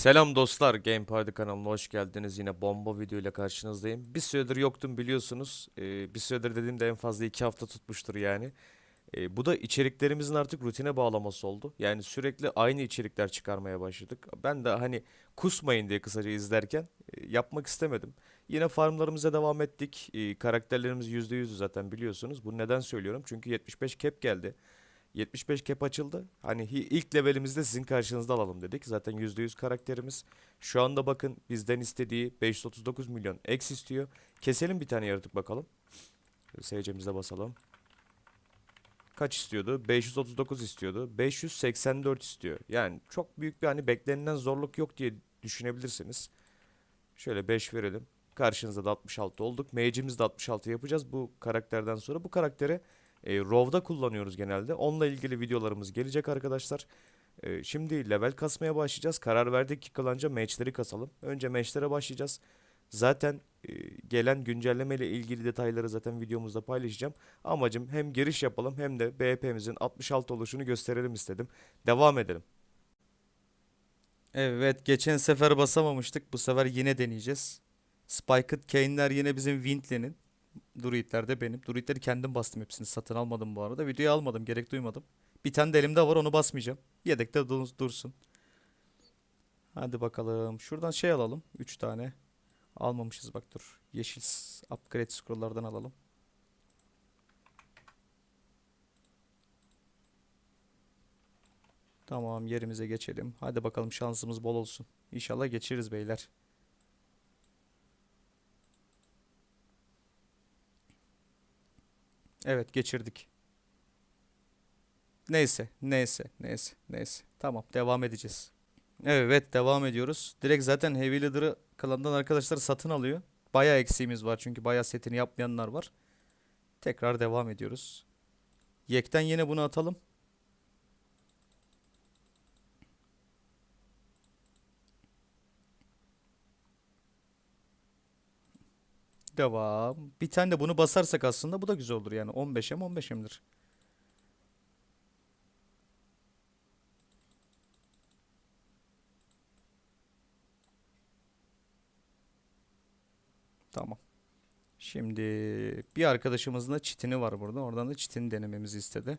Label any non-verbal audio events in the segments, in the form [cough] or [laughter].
Selam dostlar, Game Party kanalına hoş geldiniz. Yine bomba video ile karşınızdayım. Bir süredir yoktum biliyorsunuz. Ee, bir süredir dediğimde en fazla iki hafta tutmuştur yani. Ee, bu da içeriklerimizin artık rutine bağlaması oldu. Yani sürekli aynı içerikler çıkarmaya başladık. Ben de hani kusmayın diye kısaca izlerken e, yapmak istemedim. Yine farmlarımıza devam ettik. Ee, karakterlerimiz %100'ü zaten biliyorsunuz. Bunu neden söylüyorum? Çünkü 75 cap geldi. 75 cap açıldı. Hani ilk levelimizde sizin karşınızda alalım dedik. Zaten %100 karakterimiz. Şu anda bakın bizden istediği 539 milyon X istiyor. Keselim bir tane yaratık bakalım. SC'mize basalım. Kaç istiyordu? 539 istiyordu. 584 istiyor. Yani çok büyük bir hani beklenilen zorluk yok diye düşünebilirsiniz. Şöyle 5 verelim. Karşınızda da 66 olduk. Mage'imiz de 66 yapacağız bu karakterden sonra. Bu karakteri e, RAW'da kullanıyoruz genelde. Onunla ilgili videolarımız gelecek arkadaşlar. E, şimdi level kasmaya başlayacağız. Karar verdik ki klanca matchleri kasalım. Önce matchlere başlayacağız. Zaten e, gelen güncelleme ile ilgili detayları zaten videomuzda paylaşacağım. Amacım hem giriş yapalım hem de BP'mizin 66 oluşunu gösterelim istedim. Devam edelim. Evet, geçen sefer basamamıştık. Bu sefer yine deneyeceğiz. Spiked Kane'ler yine bizim Windley'nin. Druidler de benim. Druidleri kendim bastım hepsini. Satın almadım bu arada. Videoyu almadım. Gerek duymadım. Bir tane de elimde var onu basmayacağım. Yedekte dur- dursun. Hadi bakalım. Şuradan şey alalım. 3 tane. Almamışız bak dur. Yeşil upgrade scrolllardan alalım. Tamam yerimize geçelim. Hadi bakalım şansımız bol olsun. İnşallah geçiririz beyler. Evet geçirdik. Neyse, neyse, neyse, neyse. Tamam, devam edeceğiz. Evet, devam ediyoruz. Direkt zaten Heavy Leader'ı klandan arkadaşlar satın alıyor. Bayağı eksiğimiz var çünkü bayağı setini yapmayanlar var. Tekrar devam ediyoruz. Yekten yine bunu atalım. Devam. Bir tane de bunu basarsak aslında bu da güzel olur yani. 15'em 15'emdir. Tamam. Şimdi bir arkadaşımızın da çitini var burada. Oradan da çitini denememizi istedi.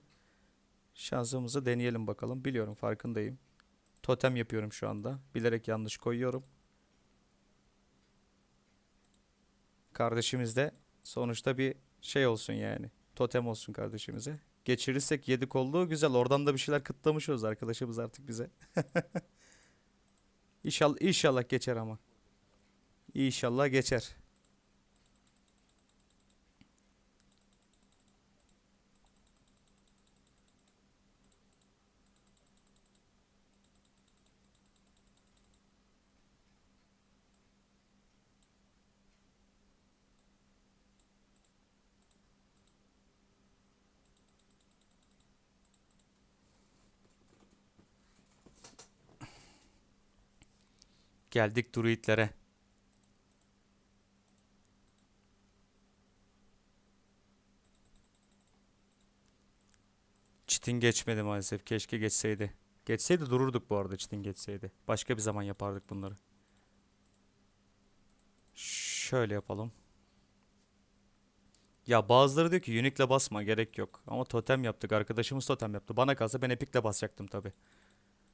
Şansımızı deneyelim bakalım. Biliyorum farkındayım. Totem yapıyorum şu anda. Bilerek yanlış koyuyorum. Kardeşimiz de sonuçta bir şey olsun yani. Totem olsun kardeşimize. Geçirirsek yedi kolluğu güzel. Oradan da bir şeyler kıtlamış oluruz arkadaşımız artık bize. [laughs] İnşallah, inşallah geçer ama. İnşallah geçer. Geldik druidlere. Çitin geçmedi maalesef. Keşke geçseydi. Geçseydi dururduk bu arada çitin geçseydi. Başka bir zaman yapardık bunları. Şöyle yapalım. Ya bazıları diyor ki Unique'le basma gerek yok. Ama totem yaptık. Arkadaşımız totem yaptı. Bana kalsa ben Epic'le basacaktım tabi.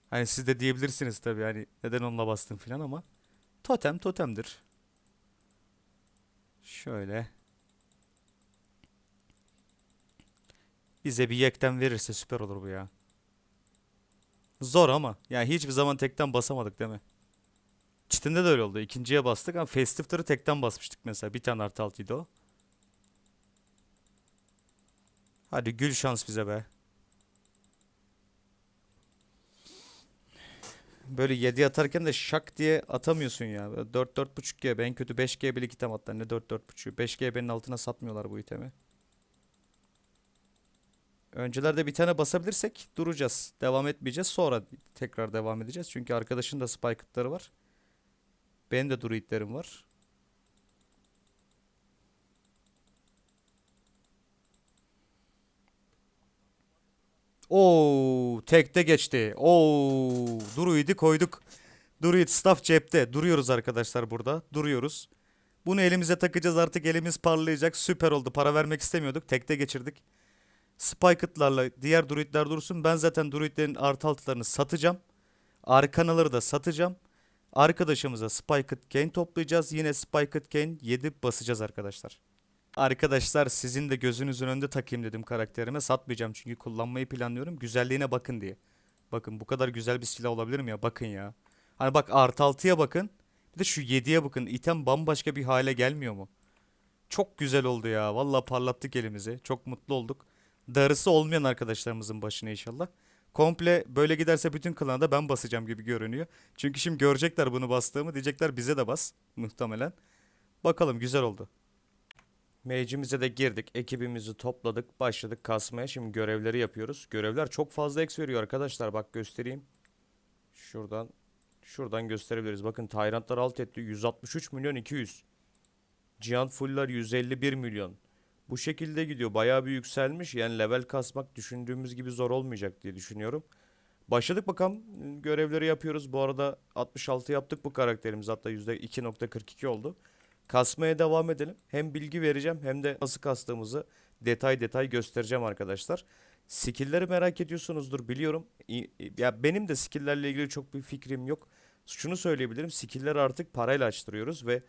Hani siz de diyebilirsiniz tabi. Hani neden onunla bastın filan ama. Totem totemdir. Şöyle. Bize bir yekten verirse süper olur bu ya. Zor ama. Yani hiçbir zaman tekten basamadık değil mi? Çitinde de öyle oldu. İkinciye bastık ama Festifter'ı tekten basmıştık mesela. Bir tane artı altıydı o. Hadi gül şans bize be. Böyle 7 atarken de şak diye atamıyorsun ya. 4 4.5 GB en kötü 5 GB'lik item hatta ne 4 4.5 5 GB'nin altına satmıyorlar bu itemi. Öncelerde bir tane basabilirsek duracağız. Devam etmeyeceğiz. Sonra tekrar devam edeceğiz. Çünkü arkadaşın da spike'ları var. Benim de druidlerim var. Oo, tekte geçti. Oo, druidi koyduk. Druid staff cepte. Duruyoruz arkadaşlar burada. Duruyoruz. Bunu elimize takacağız artık elimiz parlayacak. Süper oldu. Para vermek istemiyorduk. Tekte geçirdik. Spike'larla diğer druidler dursun. Ben zaten druidlerin artı altılarını satacağım. Arkanaları da satacağım. Arkadaşımıza Spiked Gain toplayacağız. Yine Spiked Gain 7 basacağız arkadaşlar. Arkadaşlar sizin de gözünüzün önünde takayım dedim karakterime. Satmayacağım çünkü kullanmayı planlıyorum. Güzelliğine bakın diye. Bakın bu kadar güzel bir silah olabilir mi ya? Bakın ya. Hani bak artı 6'ya bakın. Bir de şu 7'ye bakın. İtem bambaşka bir hale gelmiyor mu? Çok güzel oldu ya. Vallahi parlattık elimizi. Çok mutlu olduk. Darısı olmayan arkadaşlarımızın başına inşallah. Komple böyle giderse bütün klana da ben basacağım gibi görünüyor. Çünkü şimdi görecekler bunu bastığımı. Diyecekler bize de bas. Muhtemelen. Bakalım güzel oldu. Mage'imize de girdik. Ekibimizi topladık. Başladık kasmaya. Şimdi görevleri yapıyoruz. Görevler çok fazla X veriyor arkadaşlar. Bak göstereyim. Şuradan şuradan gösterebiliriz. Bakın Tyrantlar alt etti. 163 milyon 200. Giant Full'lar 151 milyon. Bu şekilde gidiyor. Bayağı bir yükselmiş. Yani level kasmak düşündüğümüz gibi zor olmayacak diye düşünüyorum. Başladık bakalım. Görevleri yapıyoruz. Bu arada 66 yaptık bu karakterimiz. Hatta %2.42 oldu. Kasmaya devam edelim. Hem bilgi vereceğim hem de nasıl kastığımızı detay detay göstereceğim arkadaşlar. Skill'leri merak ediyorsunuzdur biliyorum. Ya benim de skill'lerle ilgili çok bir fikrim yok. Şunu söyleyebilirim. Skill'leri artık parayla açtırıyoruz ve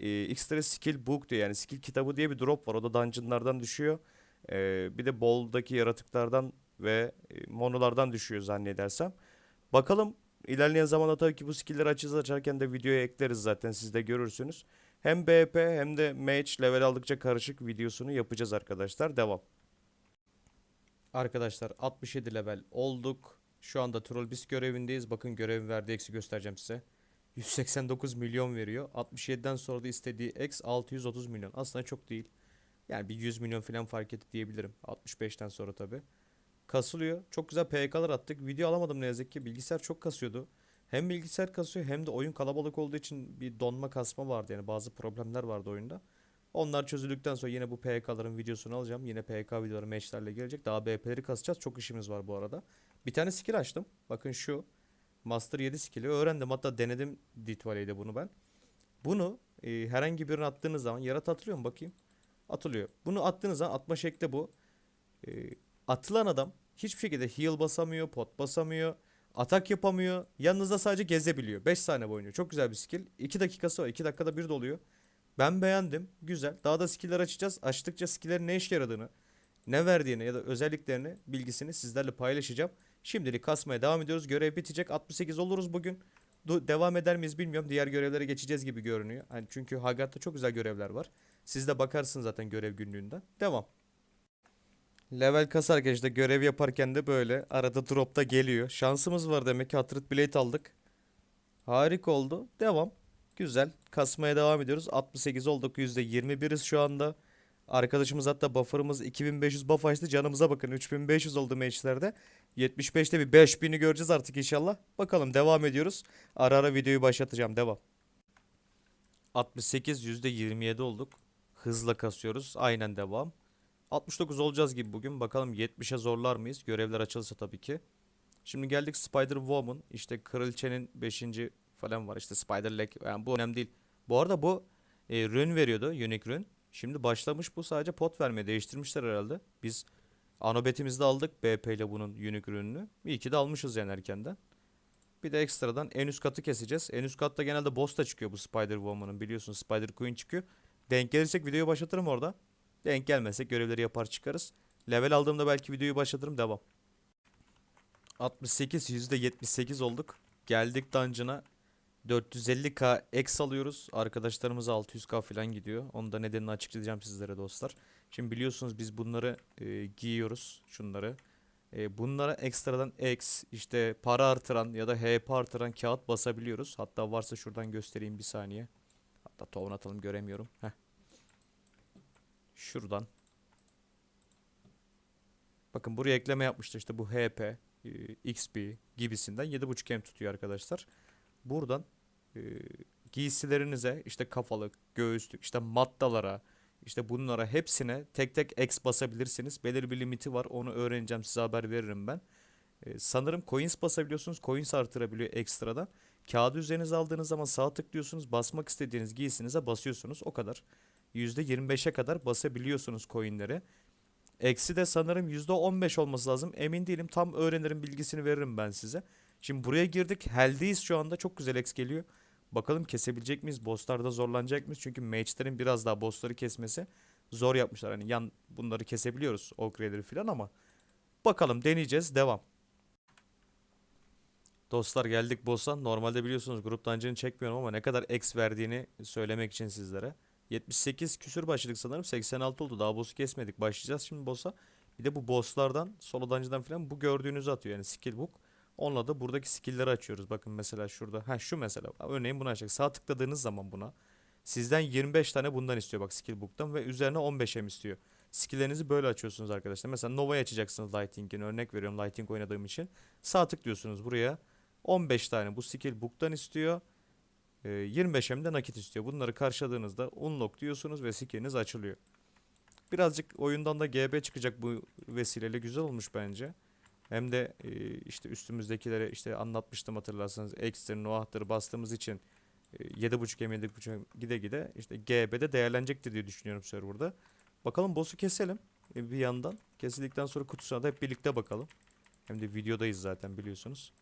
e, ekstra skill book diye yani skill kitabı diye bir drop var. O da dungeonlardan düşüyor. E, bir de bowl'daki yaratıklardan ve e, monolardan düşüyor zannedersem. Bakalım ilerleyen zamanda tabii ki bu skill'leri açacağız açarken de videoya ekleriz zaten siz de görürsünüz. Hem BP hem de match level aldıkça karışık videosunu yapacağız arkadaşlar. Devam. Arkadaşlar 67 level olduk. Şu anda Trollbis görevindeyiz. Bakın görevin verdiği eksi göstereceğim size. 189 milyon veriyor. 67'den sonra da istediği X 630 milyon. Aslında çok değil. Yani bir 100 milyon falan fark etti diyebilirim. 65'ten sonra tabi. Kasılıyor. Çok güzel PK'lar attık. Video alamadım ne yazık ki. Bilgisayar çok kasıyordu. Hem bilgisayar kasıyor hem de oyun kalabalık olduğu için bir donma kasma vardı. Yani bazı problemler vardı oyunda. Onlar çözüldükten sonra yine bu PK'ların videosunu alacağım. Yine PK videoları matchlerle gelecek. Daha BP'leri kasacağız. Çok işimiz var bu arada. Bir tane skill açtım. Bakın şu. Master 7 skill'i öğrendim. Hatta denedim Ditvale'de bunu ben. Bunu e, herhangi birine attığınız zaman yarat atılıyor mu bakayım? Atılıyor. Bunu attığınız zaman atma şekli bu. E, atılan adam hiçbir şekilde heal basamıyor, pot basamıyor, atak yapamıyor. Yanınızda sadece gezebiliyor. 5 saniye boyunca. Çok güzel bir skill. 2 dakikası var. 2 dakikada bir doluyor. Ben beğendim. Güzel. Daha da skill'ler açacağız. Açtıkça skill'lerin ne işe yaradığını, ne verdiğini ya da özelliklerini, bilgisini sizlerle paylaşacağım. Şimdilik kasmaya devam ediyoruz. Görev bitecek. 68 oluruz bugün. Du- devam eder miyiz bilmiyorum. Diğer görevlere geçeceğiz gibi görünüyor. Hani çünkü Hagat'ta çok güzel görevler var. Siz de bakarsınız zaten görev günlüğünden. Devam. Level kasarken işte görev yaparken de böyle arada dropta geliyor. Şansımız var demek ki Hatred Blade aldık. Harika oldu. Devam. Güzel. Kasmaya devam ediyoruz. 68 olduk. %21'iz şu anda. Arkadaşımız hatta buffer'ımız 2500 buff açtı. Canımıza bakın 3500 oldu matchlerde. 75'te bir 5000'i göreceğiz artık inşallah. Bakalım devam ediyoruz. Ara ara videoyu başlatacağım. Devam. 68 %27 olduk. Hızla kasıyoruz. Aynen devam. 69 olacağız gibi bugün. Bakalım 70'e zorlar mıyız? Görevler açılırsa tabii ki. Şimdi geldik Spider Woman. İşte Kraliçenin 5. falan var. İşte Spider Leg. Yani bu önemli değil. Bu arada bu e, rün veriyordu. Unique rün. Şimdi başlamış bu sadece pot vermeye. Değiştirmişler herhalde. Biz anobetimizde aldık BP ile bunun unique ürününü. İyi ki de almışız yani erkenden. Bir de ekstradan en üst katı keseceğiz. En üst katta genelde boss da çıkıyor bu Spider Woman'ın. Biliyorsun Spider Queen çıkıyor. Denk gelirsek videoyu başlatırım orada. Denk gelmezsek görevleri yapar çıkarız. Level aldığımda belki videoyu başlatırım. Devam. 68 %78 olduk. Geldik dungeon'a. 450k X alıyoruz. Arkadaşlarımız 600k falan gidiyor. Onu da nedenini açıklayacağım sizlere dostlar. Şimdi biliyorsunuz biz bunları e, giyiyoruz. Şunları. E, bunlara ekstradan X işte para artıran ya da HP artıran kağıt basabiliyoruz. Hatta varsa şuradan göstereyim bir saniye. Hatta tohum atalım göremiyorum. Heh. Şuradan. Bakın buraya ekleme yapmıştır. İşte bu HP, e, XP gibisinden 7.5 M tutuyor arkadaşlar. Buradan e, giysilerinize işte kafalık, göğüslük, işte mattalara, işte bunlara hepsine tek tek X basabilirsiniz. Belirli bir limiti var. Onu öğreneceğim size haber veririm ben. E, sanırım coins basabiliyorsunuz. Coins artırabiliyor ekstradan. Kağıdı üzerinize aldığınız zaman sağ tıklıyorsunuz. Basmak istediğiniz giysinize basıyorsunuz. O kadar. %25'e kadar basabiliyorsunuz coinlere. Eksi de sanırım %15 olması lazım. Emin değilim. Tam öğrenirim bilgisini veririm ben size. Şimdi buraya girdik. Hell'deyiz şu anda. Çok güzel X geliyor. Bakalım kesebilecek miyiz? Bosslarda zorlanacak mıyız? Çünkü mage'lerin biraz daha bossları kesmesi zor yapmışlar. Hani yan bunları kesebiliyoruz. Raider'ı falan ama bakalım deneyeceğiz. Devam. Dostlar geldik boss'a. Normalde biliyorsunuz grup dungeon'ı çekmiyorum ama ne kadar X verdiğini söylemek için sizlere. 78 küsür başladık sanırım. 86 oldu. Daha boss'u kesmedik. Başlayacağız şimdi boss'a. Bir de bu boss'lardan, solo dungeon'dan falan bu gördüğünüzü atıyor. Yani skill book. Onunla da buradaki skill'leri açıyoruz. Bakın mesela şurada. Ha şu mesela. Örneğin bunu açacak. Sağ tıkladığınız zaman buna. Sizden 25 tane bundan istiyor bak skill book'tan ve üzerine 15'em istiyor. Skill'lerinizi böyle açıyorsunuz arkadaşlar. Mesela Nova'yı açacaksınız Lighting'in. Örnek veriyorum Lighting oynadığım için. Sağ tıklıyorsunuz buraya. 15 tane bu skill book'tan istiyor. Ee, 25'em de nakit istiyor. Bunları karşıladığınızda unlock diyorsunuz ve skill'iniz açılıyor. Birazcık oyundan da GB çıkacak bu vesileyle güzel olmuş bence. Hem de e, işte üstümüzdekilere işte anlatmıştım hatırlarsanız ekstra noah'tır bastığımız için e, 7.5 em 7.5 gide gide işte GB'de değerlenecektir diye düşünüyorum serverda. Bakalım boss'u keselim e, bir yandan. Kesildikten sonra kutusuna da hep birlikte bakalım. Hem de videodayız zaten biliyorsunuz.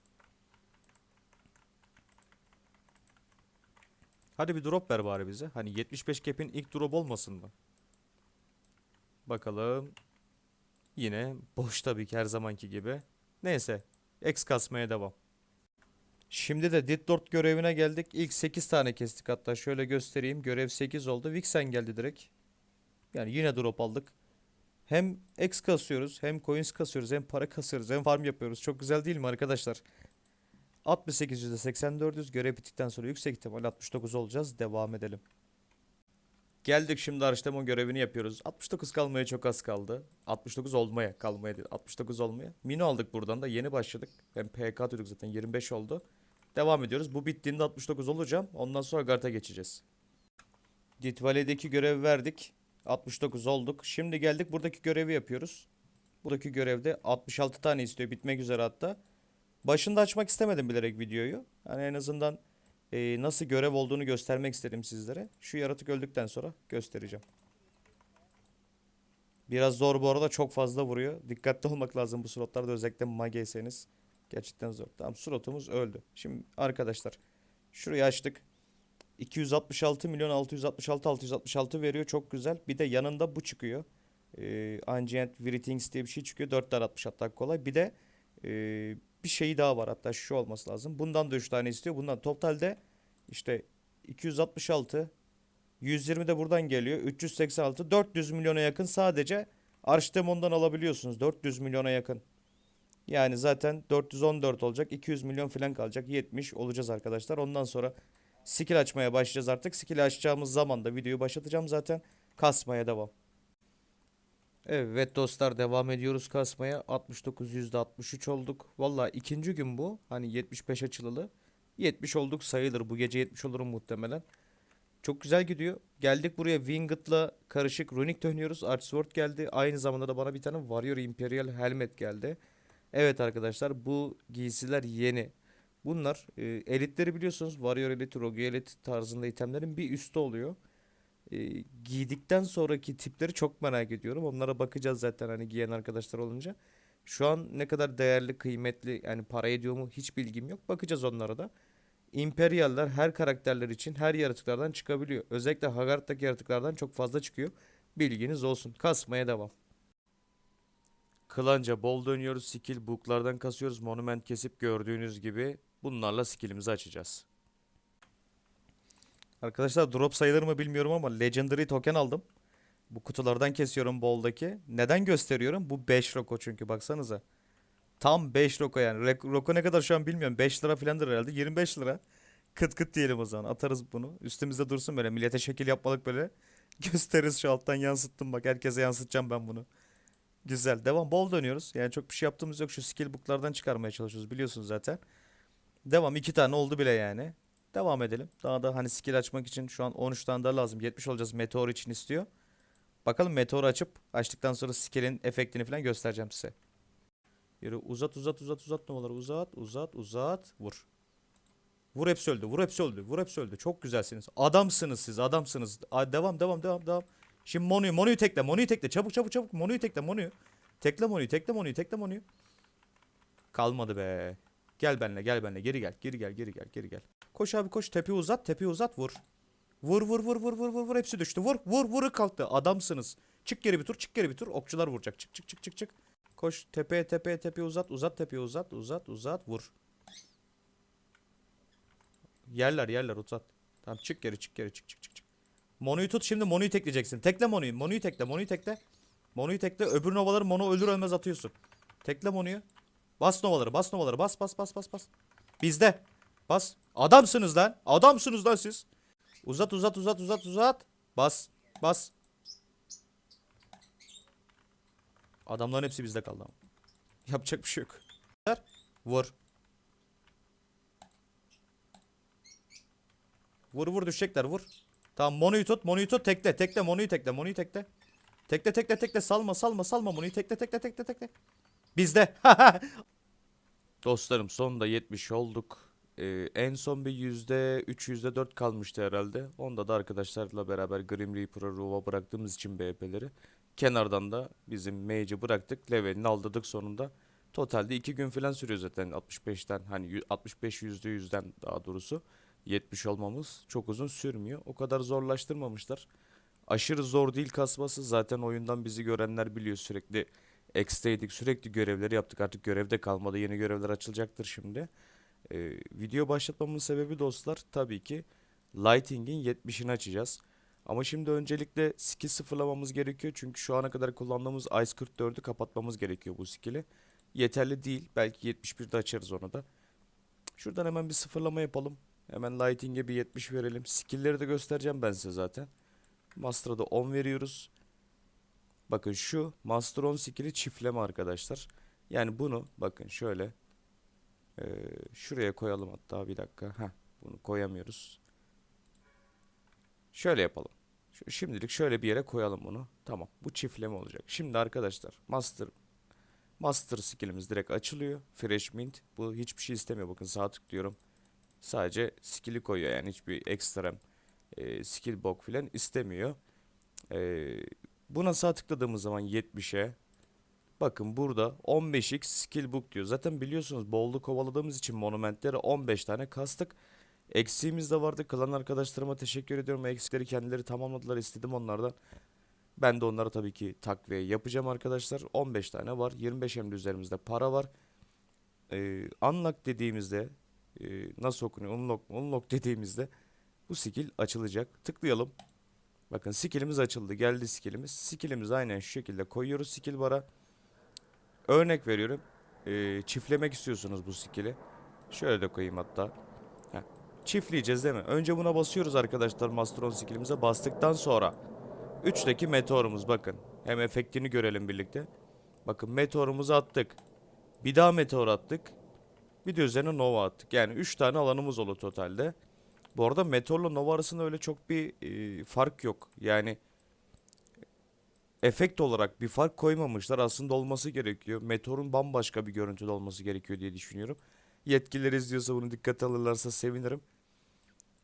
Hadi bir drop ver bari bize. Hani 75 cap'in ilk drop olmasın mı? Bakalım. Yine boş tabii ki her zamanki gibi. Neyse. X kasmaya devam. Şimdi de Ditlord görevine geldik. İlk 8 tane kestik hatta. Şöyle göstereyim. Görev 8 oldu. Vixen geldi direkt. Yani yine drop aldık. Hem X kasıyoruz, hem coins kasıyoruz, hem para kasıyoruz, hem farm yapıyoruz. Çok güzel değil mi arkadaşlar? 68 %84'üz. Görev bittikten sonra yüksek ihtimal 69 olacağız. Devam edelim. Geldik şimdi araştırma görevini yapıyoruz. 69 kalmaya çok az kaldı. 69 olmaya kalmaya değil. 69 olmaya. Mino aldık buradan da yeni başladık. Ben PK atıyorduk zaten 25 oldu. Devam ediyoruz. Bu bittiğinde 69 olacağım. Ondan sonra Gart'a geçeceğiz. Dit Valley'deki görevi verdik. 69 olduk. Şimdi geldik buradaki görevi yapıyoruz. Buradaki görevde 66 tane istiyor. Bitmek üzere hatta. Başında açmak istemedim bilerek videoyu. Yani en azından e, nasıl görev olduğunu göstermek istedim sizlere. Şu yaratık öldükten sonra göstereceğim. Biraz zor bu arada çok fazla vuruyor. Dikkatli [laughs] olmak lazım bu slotlarda özellikle mageyseniz. Gerçekten zor. Tamam slotumuz öldü. Şimdi arkadaşlar şurayı açtık. 266 milyon 666 666 veriyor. Çok güzel. Bir de yanında bu çıkıyor. Ee, Ancient Greetings diye bir şey çıkıyor. 4 tane 60 hatta kolay. Bir de e, bir şey daha var. Hatta şu olması lazım. Bundan da 3 tane istiyor. Bundan totalde işte 266 120 de buradan geliyor. 386 400 milyona yakın sadece Archdemon'dan alabiliyorsunuz. 400 milyona yakın. Yani zaten 414 olacak. 200 milyon falan kalacak. 70 olacağız arkadaşlar. Ondan sonra skill açmaya başlayacağız artık. Skill açacağımız zaman da videoyu başlatacağım zaten. Kasmaya devam. Evet dostlar devam ediyoruz kasmaya. 69 %63 olduk. Valla ikinci gün bu. Hani 75 açılalı. 70 olduk sayılır. Bu gece 70 olurum muhtemelen. Çok güzel gidiyor. Geldik buraya Winged'la karışık Runic dönüyoruz. Archsword geldi. Aynı zamanda da bana bir tane Warrior Imperial Helmet geldi. Evet arkadaşlar bu giysiler yeni. Bunlar e, elitleri biliyorsunuz. Warrior Elite, Rogue Elite tarzında itemlerin bir üstü oluyor. E, giydikten sonraki tipleri çok merak ediyorum. Onlara bakacağız zaten hani giyen arkadaşlar olunca. Şu an ne kadar değerli, kıymetli yani para ediyor mu hiç bilgim yok. Bakacağız onlara da. Imperialler her karakterler için her yaratıklardan çıkabiliyor. Özellikle Haggard'daki yaratıklardan çok fazla çıkıyor. Bilginiz olsun. Kasmaya devam. Klanca bol dönüyoruz. Skill booklardan kasıyoruz. Monument kesip gördüğünüz gibi bunlarla skillimizi açacağız. Arkadaşlar drop sayılır mı bilmiyorum ama Legendary token aldım. Bu kutulardan kesiyorum boldaki. Neden gösteriyorum? Bu 5 roko çünkü baksanıza. Tam 5 roko yani. Roko ne kadar şu an bilmiyorum. 5 lira falandır herhalde. 25 lira. Kıt kıt diyelim o zaman. Atarız bunu. Üstümüzde dursun böyle. Millete şekil yapmalık böyle. [laughs] Gösteririz şu alttan yansıttım bak. Herkese yansıtacağım ben bunu. Güzel. Devam. Bol dönüyoruz. Yani çok bir şey yaptığımız yok. Şu skill booklardan çıkarmaya çalışıyoruz. Biliyorsunuz zaten. Devam. iki tane oldu bile yani. Devam edelim. Daha da hani skill açmak için şu an 13 tane daha lazım. 70 olacağız. Meteor için istiyor. Bakalım meteoru açıp açtıktan sonra skill'in efektini falan göstereceğim size. Yürü uzat uzat uzat uzat olur uzat uzat uzat vur. Vur hepsi öldü. Vur hepsi öldü. Vur hepsi öldü. Çok güzelsiniz. Adamsınız siz. Adamsınız. Aa, devam devam devam devam. Şimdi Monu'yu Monu'yu tekle. Monu'yu tekle. Çabuk çabuk çabuk. Monu'yu tekle. Monu'yu. Tekle Monu'yu. Tekle Monu'yu. Tekle Monu'yu. Kalmadı be. Gel benle gel benle. Geri gel. Geri gel. Geri gel. Geri gel. Koş abi koş. Tepeyi uzat. Tepeyi uzat. Vur. Vur vur vur vur vur vur vur. Hepsi düştü. Vur vur vur kalktı. Adamsınız. Çık geri bir tur. Çık geri bir tur. Okçular vuracak. Çık çık çık çık çık. Koş tepeye tepeye tepeye uzat. Uzat tepeye uzat. Uzat uzat. Vur. Yerler yerler uzat. Tamam çık geri çık geri çık çık çık. çık. Mono'yu tut şimdi Mono'yu tekleyeceksin. Tekle Mono'yu. Mono'yu tekle. Mono'yu tekle. Mono'yu tekle. Öbür novaları Mono ölür ölmez atıyorsun. Tekle Mono'yu. Bas novaları. Bas novaları. Bas bas bas bas bas. Bizde. Bas. Adamsınız lan. Adamsınız lan siz. Uzat uzat uzat uzat uzat. Bas. Bas. Adamların hepsi bizde kaldı ama. [laughs] Yapacak bir şey yok. Vur. Vur vur düşecekler vur. Tamam Mono'yu tut Mono'yu tut tekle tekle Mono'yu tekle Mono'yu tekle. Tekle tekle tekle salma salma salma Mono'yu tekle tekle tekle tekle. Bizde. [laughs] Dostlarım sonunda 70 olduk. Ee, en son bir yüzde üç yüzde dört kalmıştı herhalde. Onda da arkadaşlarla beraber Grim Reaper'a Ruva bıraktığımız için BP'leri. Kenardan da bizim mage'i bıraktık. Levelini aldırdık sonunda. Totalde 2 gün falan sürüyor zaten 65'ten hani yü- 65 yüzde yüzden daha doğrusu 70 olmamız çok uzun sürmüyor. O kadar zorlaştırmamışlar. Aşırı zor değil kasması zaten oyundan bizi görenler biliyor sürekli X'teydik sürekli görevleri yaptık artık görevde kalmadı yeni görevler açılacaktır şimdi. Ee, video başlatmamın sebebi dostlar tabii ki Lighting'in 70'ini açacağız. Ama şimdi öncelikle skill sıfırlamamız gerekiyor. Çünkü şu ana kadar kullandığımız Ice 44'ü kapatmamız gerekiyor bu skill'i. Yeterli değil. Belki 71'de açarız onu da. Şuradan hemen bir sıfırlama yapalım. Hemen Lighting'e bir 70 verelim. Skill'leri de göstereceğim ben size zaten. Master'a da 10 veriyoruz. Bakın şu Master 10 skill'i çiftleme arkadaşlar. Yani bunu bakın şöyle eee, şuraya koyalım hatta bir dakika. Heh, bunu koyamıyoruz. Şöyle yapalım. Şimdilik şöyle bir yere koyalım bunu. Tamam. Bu çiftleme olacak. Şimdi arkadaşlar Master Master skillimiz direkt açılıyor. Fresh Mint. Bu hiçbir şey istemiyor. Bakın sağ tıklıyorum. Sadece skill'i koyuyor. Yani hiçbir ekstrem e, skill block falan istemiyor. E, buna sağ tıkladığımız zaman 70'e bakın burada 15x skill book diyor. Zaten biliyorsunuz bollu kovaladığımız için monumentleri 15 tane kastık. Eksiğimiz de vardı. Kalan arkadaşlarıma teşekkür ediyorum. Eksikleri kendileri tamamladılar. istedim onlardan. Ben de onlara tabii ki takviye yapacağım arkadaşlar. 15 tane var. 25 hem de üzerimizde para var. Ee, unlock dediğimizde e, nasıl okunuyor? Unlock, unlock dediğimizde bu skill açılacak. Tıklayalım. Bakın skillimiz açıldı. Geldi skillimiz. Skillimizi aynen şu şekilde koyuyoruz skill bara. Örnek veriyorum. Ee, çiftlemek istiyorsunuz bu skill'i. Şöyle de koyayım hatta. Heh. Çiftleyeceğiz değil mi? Önce buna basıyoruz arkadaşlar Masteron skillimize. Bastıktan sonra 3'teki meteorumuz bakın. Hem efektini görelim birlikte. Bakın meteorumuzu attık. Bir daha meteor attık. Bir de üzerine nova attık. Yani 3 tane alanımız oldu totalde. Bu arada meteorla nova arasında öyle çok bir e, fark yok. Yani efekt olarak bir fark koymamışlar. Aslında olması gerekiyor. Meteorun bambaşka bir görüntüde olması gerekiyor diye düşünüyorum. Yetkililer izliyorsa bunu dikkate alırlarsa sevinirim.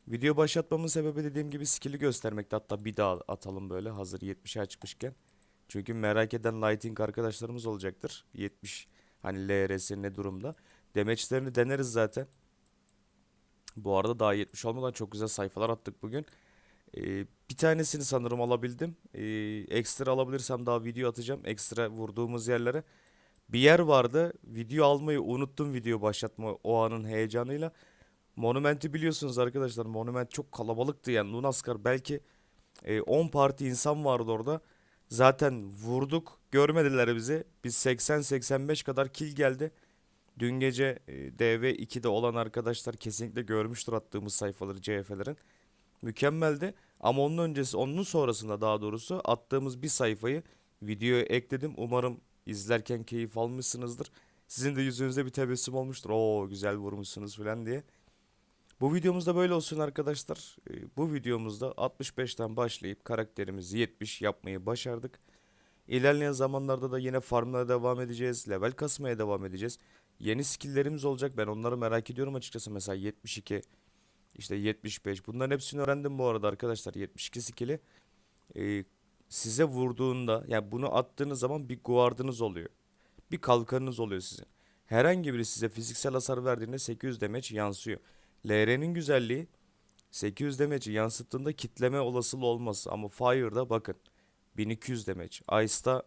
Video başlatmamın sebebi dediğim gibi skill'i göstermekte. Hatta bir daha atalım böyle hazır 70'e çıkmışken. Çünkü merak eden lighting arkadaşlarımız olacaktır. 70 hani LRS ne durumda. Damage'lerini deneriz zaten. Bu arada daha 70 olmadan çok güzel sayfalar attık bugün. Ee, bir tanesini sanırım alabildim. Ee, ekstra alabilirsem daha video atacağım. Ekstra vurduğumuz yerlere. Bir yer vardı. Video almayı unuttum video başlatma o anın heyecanıyla. Monument'i biliyorsunuz arkadaşlar. Monument çok kalabalıktı yani. Lunaskar belki e, 10 parti insan vardı orada. Zaten vurduk. Görmediler bizi. Biz 80-85 kadar kill geldi. Dün gece e, DV2'de olan arkadaşlar kesinlikle görmüştür attığımız sayfaları CF'lerin. Mükemmeldi. Ama onun öncesi, onun sonrasında daha doğrusu attığımız bir sayfayı videoya ekledim. Umarım izlerken keyif almışsınızdır. Sizin de yüzünüzde bir tebessüm olmuştur. Oo güzel vurmuşsunuz falan diye. Bu videomuzda böyle olsun arkadaşlar. Ee, Bu videomuzda 65'ten başlayıp karakterimizi 70 yapmayı başardık. İlerleyen zamanlarda da yine farmlara devam edeceğiz. Level kasmaya devam edeceğiz. Yeni skill'lerimiz olacak. Ben onları merak ediyorum açıkçası. Mesela 72 işte 75. Bunların hepsini öğrendim bu arada arkadaşlar. 72 skill'i e, size vurduğunda yani bunu attığınız zaman bir guardınız oluyor. Bir kalkanınız oluyor sizin. Herhangi biri size fiziksel hasar verdiğinde 800 damage yansıyor. LR'nin güzelliği 800 damage'i yansıttığında kitleme olasılığı olması ama Fire'da bakın 1200 damage. Ice'da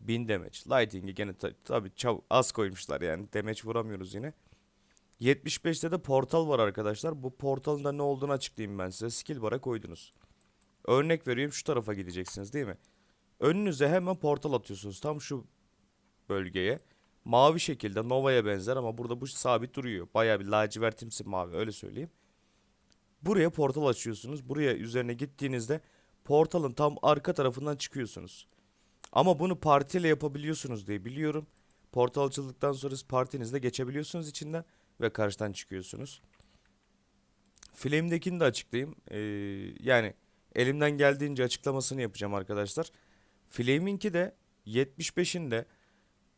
1000 damage. Lightning'i gene ta- tabi az koymuşlar yani. Damage vuramıyoruz yine. 75'te de portal var arkadaşlar. Bu portalın da ne olduğunu açıklayayım ben size. Skill bar'a koydunuz. Örnek veriyorum şu tarafa gideceksiniz değil mi? Önünüze hemen portal atıyorsunuz. Tam şu bölgeye. Mavi şekilde Nova'ya benzer ama burada bu sabit duruyor. Bayağı bir lacivertimsi mavi öyle söyleyeyim. Buraya portal açıyorsunuz. Buraya üzerine gittiğinizde portalın tam arka tarafından çıkıyorsunuz. Ama bunu partiyle yapabiliyorsunuz diye biliyorum. Portal açıldıktan sonra partinizle geçebiliyorsunuz içinden ve karşıdan çıkıyorsunuz. Flame'dekini de açıklayayım. Ee, yani elimden geldiğince açıklamasını yapacağım arkadaşlar. Flame'inki de 75'inde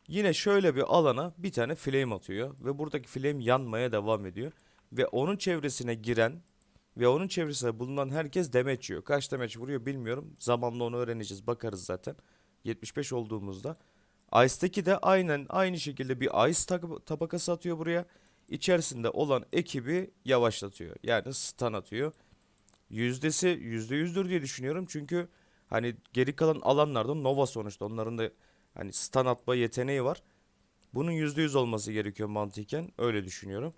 yine şöyle bir alana bir tane flame atıyor ve buradaki flame yanmaya devam ediyor ve onun çevresine giren ve onun çevresinde bulunan herkes damage yiyor. Kaç damage vuruyor bilmiyorum. Zamanla onu öğreneceğiz. Bakarız zaten. 75 olduğumuzda. Ice'daki de aynen aynı şekilde bir ice tab- tabakası atıyor buraya. İçerisinde olan ekibi yavaşlatıyor. Yani stun atıyor. Yüzdesi %100'dür diye düşünüyorum. Çünkü hani geri kalan alanlarda Nova sonuçta. Onların da hani stun atma yeteneği var. Bunun %100 olması gerekiyor mantıken. Öyle düşünüyorum.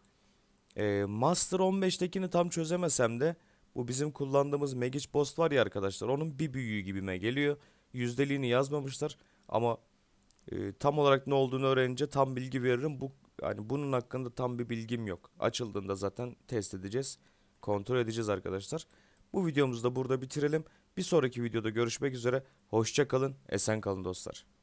Ee, Master 15'tekini tam çözemesem de bu bizim kullandığımız Magic Boss var ya arkadaşlar. Onun bir büyüğü gibime geliyor. Yüzdeliğini yazmamışlar ama e, tam olarak ne olduğunu öğrenince tam bilgi veririm. Bu yani bunun hakkında tam bir bilgim yok. Açıldığında zaten test edeceğiz. Kontrol edeceğiz arkadaşlar. Bu videomuzu da burada bitirelim. Bir sonraki videoda görüşmek üzere. Hoşça kalın, esen kalın dostlar.